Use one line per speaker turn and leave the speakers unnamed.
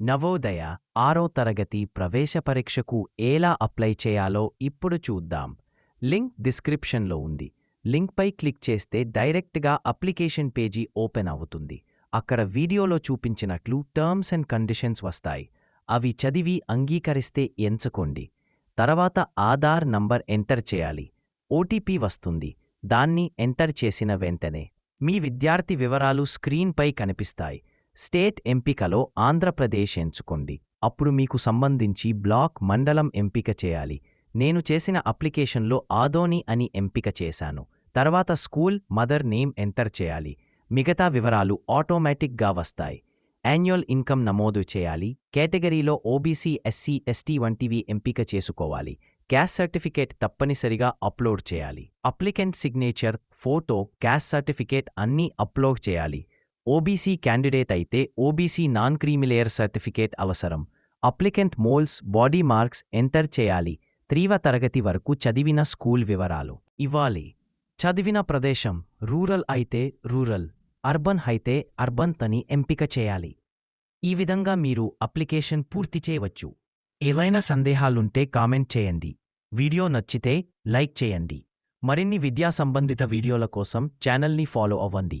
నవోదయ ఆరో తరగతి ప్రవేశ పరీక్షకు ఎలా అప్లై చేయాలో ఇప్పుడు చూద్దాం. లింక్ డిస్క్రిప్షన్లో ఉంది. లింక్పై క్లిక్ చేస్తే డైరెక్ట్గా అప్లికేషన్ పేజీ ఓపెన్ అవుతుంది. అక్కడ వీడియోలో చూపించినట్లు టర్మ్స్ అండ్ కండిషన్స్ వస్తాయి. అవి చదివి అంగీకరిస్తే ఎంచుకోండి. తర్వాత ఆధార్ నంబర్ ఎంటర్ చేయాలి. ఓటీపీ వస్తుంది. దాన్ని ఎంటర్ చేసిన వెంటనే మీ విద్యార్థి వివరాలు స్క్రీన్పై కనిపిస్తాయి. స్టేట్ ఎంపికలో ఆంధ్రప్రదేశ్ ఎంచుకోండి. అప్పుడు మీకు సంబంధించి బ్లాక్ మండలం ఎంపిక చేయాలి. నేను చేసిన అప్లికేషన్లో ఆదోని అని ఎంపిక చేశాను. తర్వాత స్కూల్ మదర్ నేమ్ ఎంటర్ చేయాలి. మిగతా వివరాలు ఆటోమేటిక్గా వస్తాయి. యాన్యువల్ ఇన్కమ్ నమోదు చేయాలి. కేటగిరీలో ఓబీసీ ఎస్సీ ఎస్టీ వంటివి ఎంపిక చేసుకోవాలి. క్యాస్ట్ సర్టిఫికేట్ తప్పనిసరిగా అప్లోడ్ చేయాలి. Applicant signature photo caste certificate అన్నీ అప్లోడ్ చేయాలి. ఓబీసీ క్యాండిడేట్ అయితే OBC non creamy layer certificate అవసరం. Applicant moles body marks enter చేయాలి. త్రీవ తరగతి వరకు చదివిన స్కూల్ వివరాలు. ఇవ్వాలి. చదివిన ప్రదేశం రూరల్ అయితే రూరల్ అర్బన్ అయితే అర్బన్ తని ఎంపిక చేయాలి. ఈ విధంగా మీరు అప్లికేషన్ పూర్తి చేయవచ్చు. ఏవైనా సందేహాలుంటే కామెంట్ చేయండి. వీడియో నచ్చితే లైక్ చేయండి. మరిన్ని విద్యా సంబంధిత వీడియోల కోసం ఛానల్ని ఫాలో అవ్వండి.